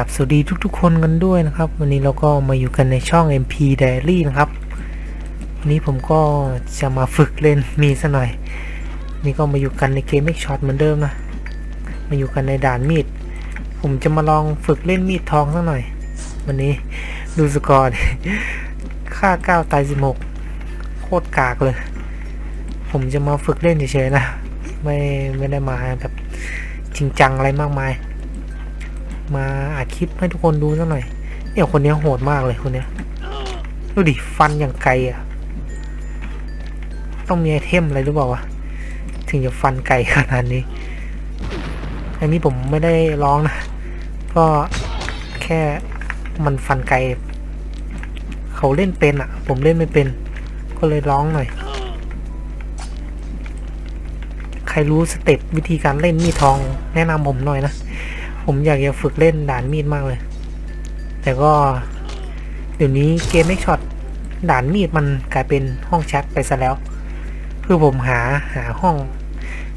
กับสวัสดีทุกๆ คนกันด้วยนะครับ วันนี้เราก็มาอยู่กันในช่อง MP Diary นะครับ วันนี้ผมก็จะมาฝึกเล่นมีซะหน่อย นี่ก็มาอยู่กันในเกม Make Shot เหมือนเดิมนะ มาอยู่กันในด่านมีด ผมจะมาลองฝึกเล่นมีดทองสักหน่อย วันนี้ดูสกอร์ค่า9ตาย16 โคตรกากเลย ผมจะมาฝึกเล่นเฉยๆนะ ไม่ไม่ได้มาแบบจริงจังอะไรมากมาย มาอัดคลิปให้ทุกคนดูสักหน่อยเนี่ยคนนี้โหดมากเลยคนนี้ดูดิฟันอย่างไกลอะ ต้องมีไอเทมอะไรหรือเปล่าวะถึงจะฟันไกลขนาดนี้อันนี้ผมไม่ได้ร้องนะก็แค่มันฟันไกลเขาเล่นเป็นอะ ผมเล่นไม่เป็น ก็เลยร้องหน่อย ใครรู้สเต็ปวิธีการเล่นมีทองแนะนำผมหน่อยนะ ผมอยากจะฝึกเล่นด่านมีดมากเลย แต่ก็เดี๋ยวนี้เกมไม่ช็อตด่านมีดมันกลายเป็นห้องแชทไปซะแล้ว คือผมหาหาห้อง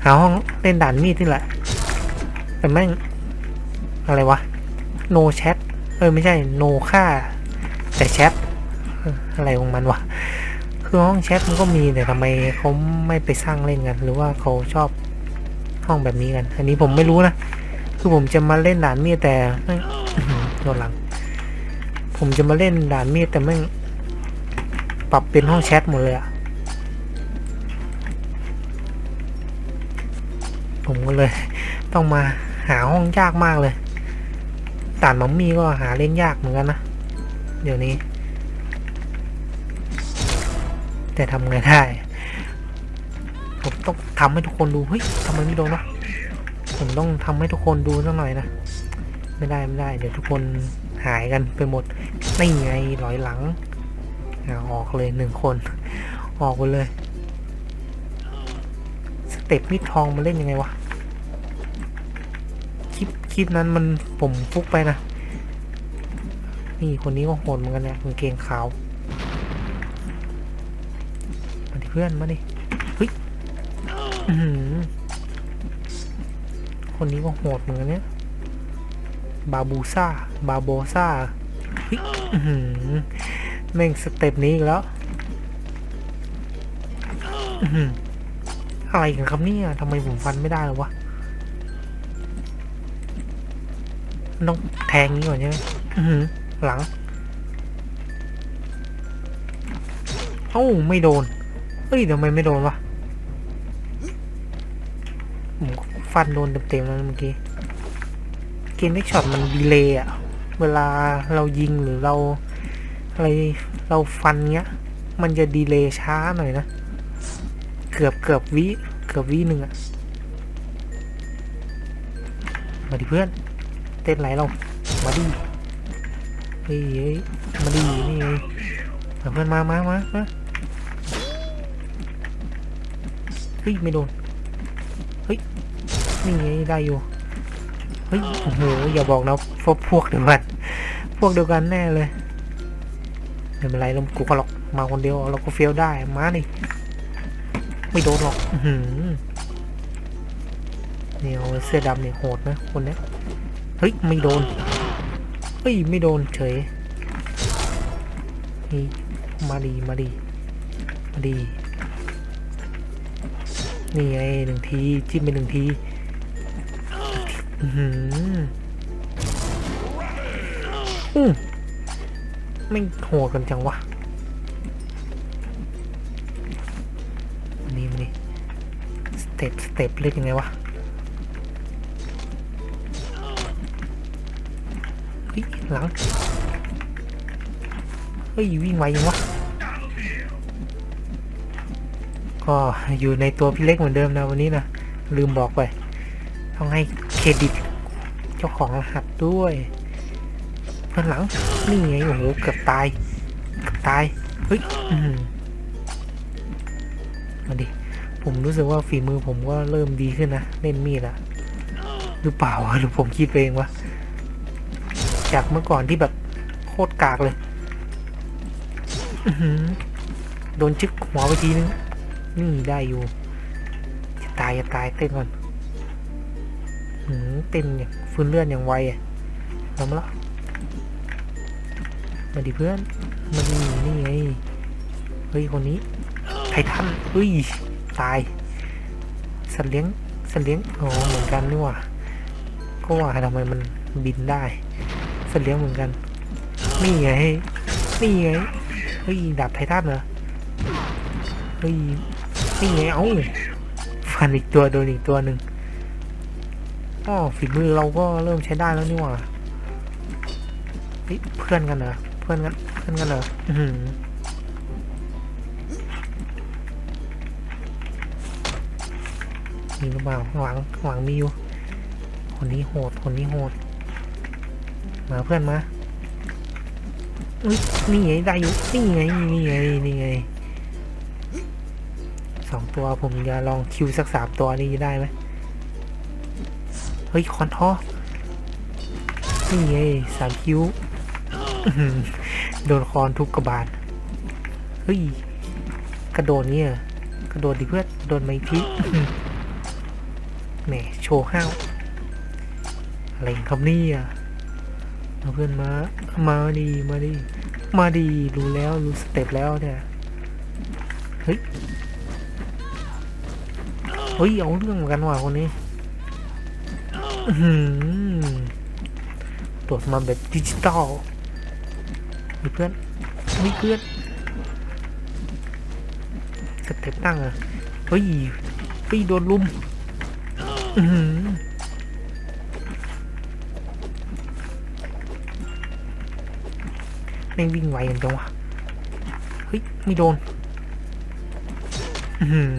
หาห้องเล่นด่านมีดนี่แหละ แต่แม่งอะไรวะ no chat เออไม่ใช่ no ค่า แต่แชทอออะไรของมันวะ คือห้องแชทมันก็มีแต่ทำไมเขาไม่ไปสร้างเล่นกัน หรือว่าเขาชอบห้องแบบนี้กัน อันนี้ผมไม่รู้นะ คือผมจะมาเล่นด่านมีดแต่แม่งโดนหลัง ผมจะมาเล่นด่านมีดแต่แม่งปรับเป็นห้องแชทหมดเลยอะผมก็เลย ต้องมาหาห้องยากมากเลยด่านมัมมี่ก็หาเล่นยากเหมือนกันนะ เดี๋ยวนี้ แต่ทำไงได้ ผมต้องทำให้ทุกคนดู เฮ้ยทำไมไม่โดนวะ ผมต้องทำให้ทุกคนดูสักหน่อยนะ ไม่ได้ไม่ได้ เดี๋ยวทุกคนหายกันไปหมดนี่ไงหลอยหลังออกเลยหนึ่งคน ออกไปเลย สเต็ปมีดทองมาเล่นยังไงวะ คลิปคลิปนั้นมันผมฟุกไปนะ นี่คนนี้ก็โหดเหมือนกันเนี่ยกางเกงขาว มาดิเพื่อนมาดิเฮ้ย คนนี้ก็โหดเหมือนกันเนี่ยบาบูซ่าบาโบซ่าฮ้ยอื้อหือแม่งสเต็ปนี้อีกแล้วอะไรกันครับเนี่ยทำไมผมฟันไม่ได้เลยวะต้องแทงนี้ก่อนใช่ไหมหลังเอ้าไม่โดนเฮ้ยทำไมไม่โดนวะ ฟันโดนเต็มๆแล้วเมื่อกี้ เกมเล็กช็อตมันดีเลย์อะเวลาเรายิงหรือเราอะไรเราฟันเงี้ย มันจะดีเลย์ช้าหน่อยนะ เกือบเกือบวิเกือบวิหนึ่งอะมาดิเพื่อน เต้นไรเรา มาดิเฮ้ยเฮ้ยมาดินี่ไงมาเพื่อนมามามามาเฮ้ยไม่โดน นี่ไงได้อยู่ เฮ้ย โอ้โห อย่าบอกนะพวกพวกเดียวกัน พวกเดียวกันแน่เลยไม่เป็นไรเรากูก็หรอก มาคนเดียวเราก็เฟี้ยวได้ มานี่ ไม่โดนหรอกอื้อหือนี่เอาเสื้อดำเนี่ยโหดนะคนเนี้ยเฮ้ย ไม่โดน เฮ้ย ไม่โดนเฉยนี่มาดีมาดีมาดีนี่ไงหนึ่งทีจิ้มไปหนึ่งที อืมไม่โหดกันจังวะ นี่มันนี่สเต็ปสเต็ปเล่นยังไงวะเฮ้ยหลัง เฮ้ย วิ่งไวยังวะ ก็อยู่ในตัวพี่เล็กเหมือนเดิมนะวันนี้นะ ลืมบอกไป ต้องให้ รดิต เจ้าของรหัสด้วยเพื่อนหลังนี่ไงโอ้โหเกือบตายเกือบตายเฮ้ยอื้อหือมาดิผมรู้สึกว่าฝีมือผมก็เริ่มดีขึ้นนะเล่นมีดอะหรือเปล่าวะหรือผมคิดเองวะจากเมื่อก่อนที่แบบโคตรกากเลยโดนจึกหัวไปทีนึง นี่ได้อยู่ จะตายจะตายเต้นก่อน หืมเต้นอย่างฟื้นเลือดอย่างไวอะเรามาละมาดิเพื่อน มาดินี่ไง เฮ้ย คนนี้ไททันเฮ้ย ตาย สัตว์เลี้ยง สัตว์เลี้ยงอ๋อเหมือนกันนี่หว่าก็ว่าทำไมมันบินได้ สัตว์เลี้ยงเหมือนกัน นี่ไง นี่ไง เฮ้ย ดาบไททันเหรอ เฮ้ย นี่ไง เอ้าฟันอีกตัวโดนอีกตัวหนึ่ง อ๋อฝีมือเราก็เริ่มใช้ได้แล้วนี่หว่าเฮ้ยเพื่อนกันเหรอเพื่อนกันเพื่อนกันเหรออื้อหือมีหรือเปล่าหลังหลังมีอยู่คนนี้โหดคนนี้โหด มาเพื่อนมาอุ๊ยนี่ไงได้อยู่นี่ไงนี่ไงนี่ไงสองตัวผมจะลองคิวสักสามตัวนี่ได้ไหม เฮ้ยคอนทอนี่ไงสามคิวอื้อหือโดนคอนทุบกระบาลเฮ้ย กระโดดเนี่ย กระโดดดิเพื่อนกระโดดมาอีกทีอื้อหือแหมโชว์ห้าวอะไรครับเนี่ยเอาเพื่อนมา มาดีมาดีมาดีรู้แล้วรู้สเต็ปแล้วเนี่ยเฮ้ยเฮ้ยเอาเรื่องเหมือนกันว่ะคนนี้อื้อหือ ตรวจมาแบบดิจิตอลมีเพื่อนมีเพื่อนสเต็ปตั้งอะเฮ้ยเฮ้ยโดนลุมอือหือแม่วิ่งไวกันจังวะ เฮ้ย ไม่โดน อือหือ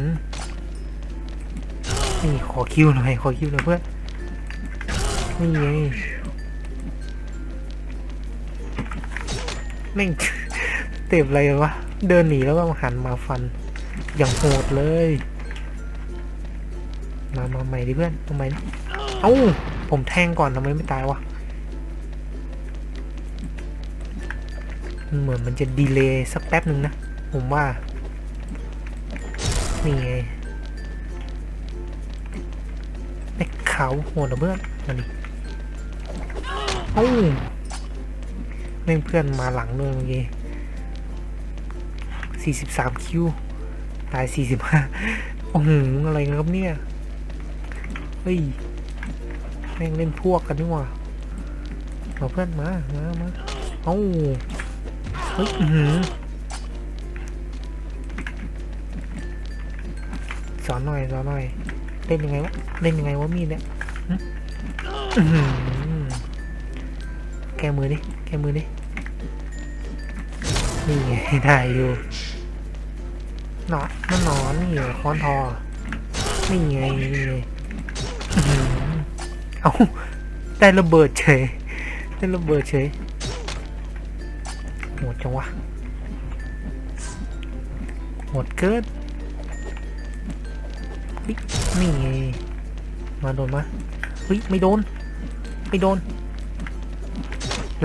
นี่ขอคิวหน่อย ขอคิวหน่อยเพื่อน นี่ไงแม่งเต็บอะไรวะ เดินหนีแล้วก็หันมาฟัน อย่างโหดเลย มามาใหม่ดิเพื่อนทำไมเอ้า ผมแทงก่อนทำไมไม่ตายวะเหมือนมันจะดีเลย์สักแป๊บหนึ่งนะ ผมว่า นี่ไงไอ้ขาวโหดนะเพื่อนมาดิาแม่งเพื่อนมาหลังด้วยเมื่อกี้สี่สิบสามคิวตายสี่สิบห้าโอ้โหอะไรกันครับเนี่ย เฮ้ย แม่งเล่นพวกกันนี่หว่ามาเพื่อนมา มา มาเอ้าเฮ้ยอื้อหือสอนหน่อยสอนหน่อย เล่นยังไงวะ เล่นยังไงวะมีดเนี่ยอื้อหือ แกมือดิแกมือดินี่ไงได้อยู่หนอนมันหนอนนี่เหรอค้อนทอนี่ไงนี่ไงเอาได้ระเบิดเฉยได้ระเบิดเฉยโหดจังวะโหดเกินนี่ไงมาโดนมาเฮ้ยไม่โดน ไม่โดน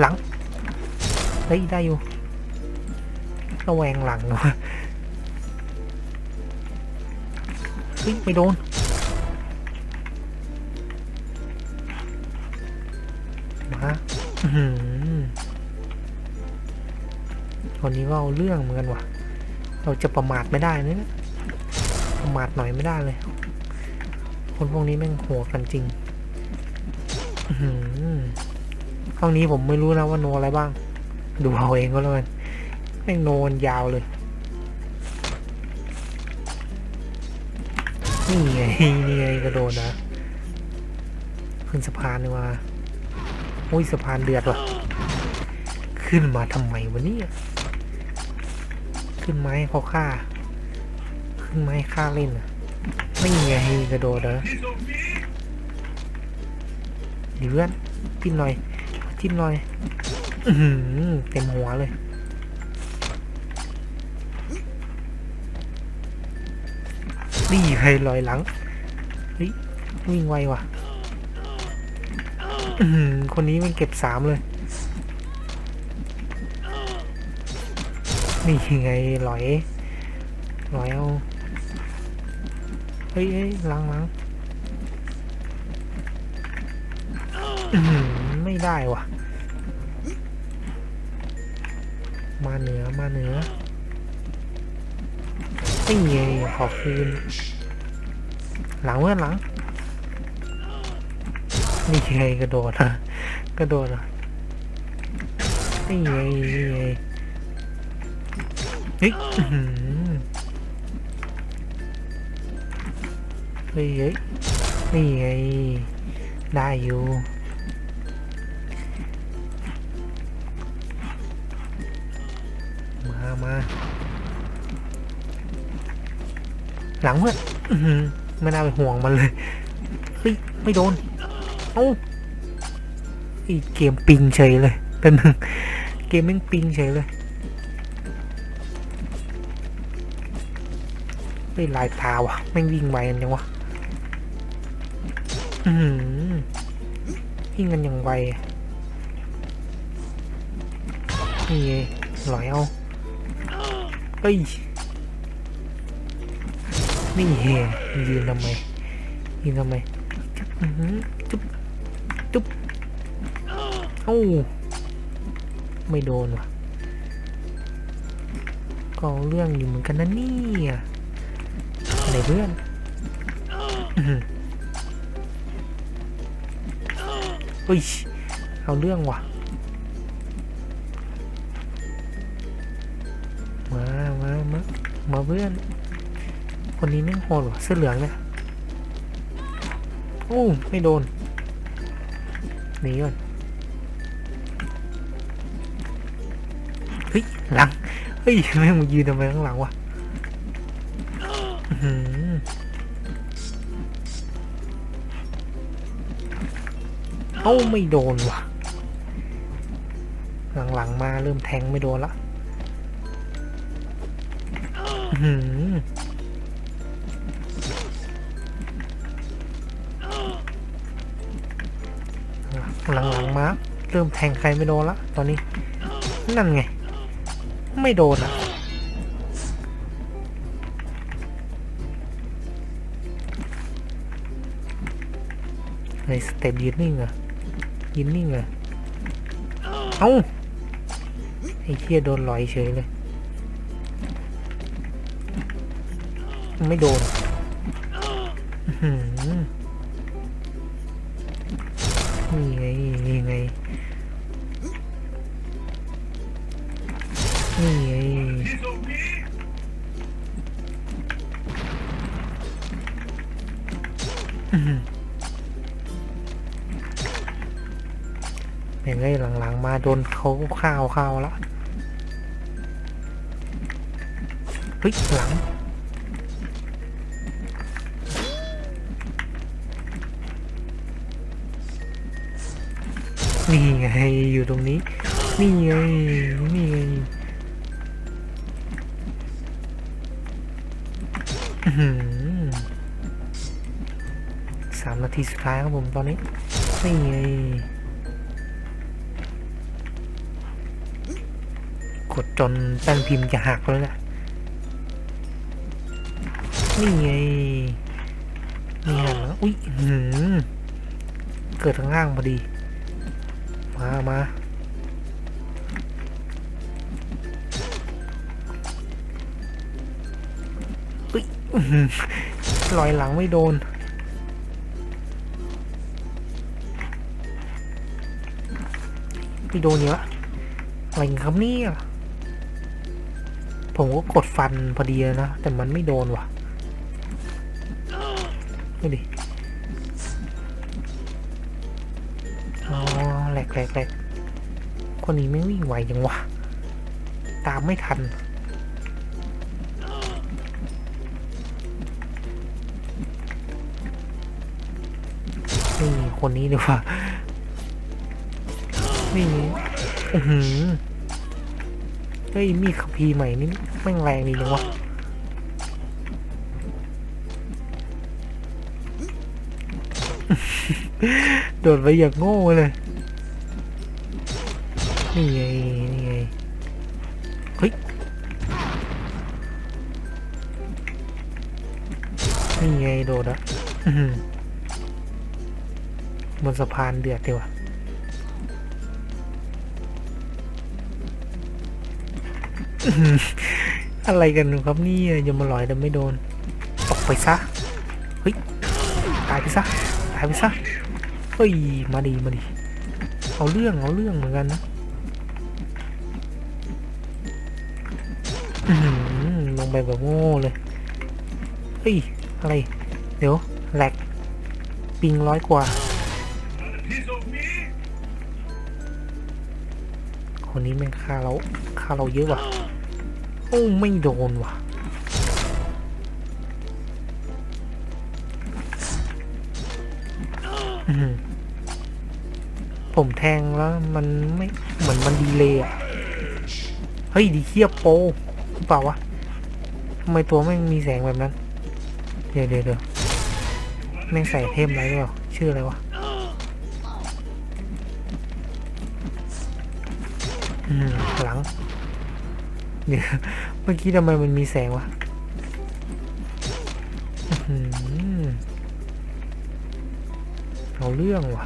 หลัง เฮ้ย ได้อยู่ระแวงหลังวะเฮ้ย ไม่โดน มาคนนี้ก็เอาเรื่องเหมือนกันว่ะ เราจะประมาทไม่ได้นะเนี่ยประมาทหน่อยไม่ได้เลย คนพวกนี้แม่งโหดกันจริง อื ห้องนี้ผมไม่รู้นะว่าโนอะไรบ้าง ดูเอาเองก็แล้วกันแม่งโนนยาวเลย นี่ไงนี่ไงกระโดดนะ ขึ้นสะพานดีกว่าอุ้ยสะพานเดือดว่ะ ขึ้นมาทำไมวะเนี่ยขึ้นไม้เขาฆ่า ขึ้นไม้ฆ่าเล่นอะไม่ไงกระโดดเหรอดีเพื่อนจิ้มหน่อย จิ้มหน่อยเต็มหัวเลย นี่ใครลอยหลัง เฮ้ย วิ่งไวว่ะคนนี้มันเก็บสามเลย นี่ไงลอยลอยเอาเฮ้ยเฮ้ยหลังหลังไม่ได้ว่ะ มาเหนือมาเหนือนี่ไงขอคืน หลังเพื่อนหลัง นี่ไงกระโดดอะกระโดดอะนี่ไงนี่ไงเฮ้ยอื้อหือเฮ้ยเฮ้ยนี่ไงได้อยู่ หลังเพื่อนไม่น่าไปห่วงมันเลยเฮ้ยไม่โดน เอ้าอีเกมปิงเฉยเลยเป็นหนึ่งเกมแม่งปิงเฉยเลยเฮ้ยลายตาวะแม่งวิ่งไวกันจังวะอืมวิ่งกันอย่างไวนี่ไงลอยเอาเฮ้ย นี่เฮยืนทำไมยืนทำไมจุ๊บจุ๊บจุ๊บเอ้าไม่โดนว่ะก็เรื่องอยู่เหมือนกันนะเนี่ยอะไรเพื่อนอื้อหือเฮ้ยเอาเรื่องว่ะ มา มา มา มาเพื่อน คนนี้แม่งโหดว่ะเสื้อเหลืองเนี่ยโอ้ไม่โดนหนีก่อนเฮ้ยหลังเฮ้ยแม่งมายืนทำไมข้างหลังวะเอ้าไม่โดนว่ะ หลังๆมาเริ่มแทงไม่โดนละ อื้อ หือหลังๆมาเริ่มแทงใครไม่โดนละตอนนี้ นั่นไง ไม่โดนอะในสเต็ปยืนนิ่งอะยืนนิ่งอะเอ้าไอ้เชี่ยโดนลอยเฉยเลย ไม่โดนอื นี่ไงอื้อหือแม่งไอ้หลังๆ มาโดนเขาข้าวข้าวแล้วเฮ้ยหลังนี่ไงอยู่ตรงนี้ นี่ไงนี่ไง สามนาทีสุดท้ายครับผมตอนนี้นี่ไงกดจนแป้นพิมพ์จะหักแล้วนะนี่ไงนี่หันแล้วอุ้ยหือเกิดทางล่างพอดี มามา ลอยหลังไม่โดนไม่โดนเยอะอะไรครับนี่ผมก็กดฟันพอดีนะ แต่มันไม่โดนว่ะดูดิอ๋อแหลกแหลกแหลกคนนี้ไม่วิ่งไวจังวะ ตามไม่ทัน นี่คนนี้ดีกว่านี่อือหือเฮ้ยมีขับพีใหม่นี่แม่งแรงดีจังวะโดดไปอย่างโง่เลย นี่ไง นี่ไง เฮ้ย นี่ไงโดดอะอือหือ บนสะพานเดือดดีว่ะอื้อหืออะไรกันครับนี่ยยมมาลอยแต่ไม่โดนตกไปซะเฮ้ยตายไปซะตายไปซะเฮ้ยมาดีมาดีเอาเรื่องเอาเรื่องเหมือนกันนะลงไปแบบโง่เลยเฮ้ยอะไร เดี๋ยวแหลกปิงร้อยกว่า คนนี้แม่งฆ่าเราฆ่าเราเยอะว่ะโอ้ไม่โดนว่ะผมแทงแล้วมันไม่เหมือนมันดีเลยอะ เฮ้ย ดีเคียบโปหรือเปล่าวะทำไมตัวแม่งมีแสงแบบนั้น เดี๋ยวเดี๋ยวเดี๋ยวแม่งใส่เทมไรหรือเปล่า ชื่ออะไรวะ เดี๋ยเมื่อกี้ทำไมมันมีแสงวะเอาเรื่องวะ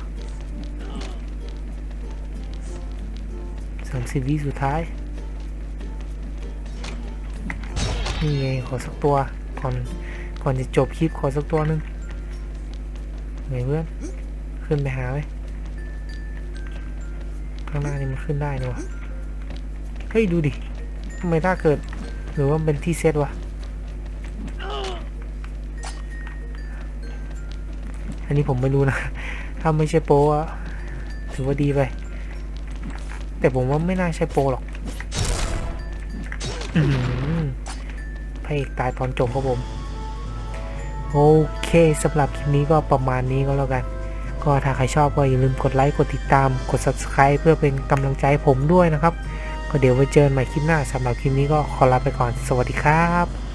สามสิบวิสุดท้าย นี่ไงขอสักตัว ก่อน ก่อนจะจบคลิปขอสักตัวหนึงไงเพื่อน ขึ้นไปหาไหมข้างหน้านี่มันขึ้นได้นี่วะ เฮ้ย ดูดิทำไมถ้าเกิด หรือว่าเป็นที่เซตวะ อันนี้ผมไม่รู้นะ ถ้าไม่ใช่โปอะถือว่าดีไป แต่ผมว่าไม่น่าใช่โปหรอกอือหือพระเอกตายตอนจบครับผม โอเคสำหรับคลิปนี้ก็ประมาณนี้ก็แล้วกัน ก็ถ้าใครชอบก็อย่าลืมกดไลค์ กดติดตาม กด subscribe เพื่อเป็นกำลังใจให้ผมด้วยนะครับ ก็เดี๋ยวไว้เจอกันใหม่คลิปหน้าสำหรับคลิปนี้ก็ขอลาไปก่อนสวัสดีครับ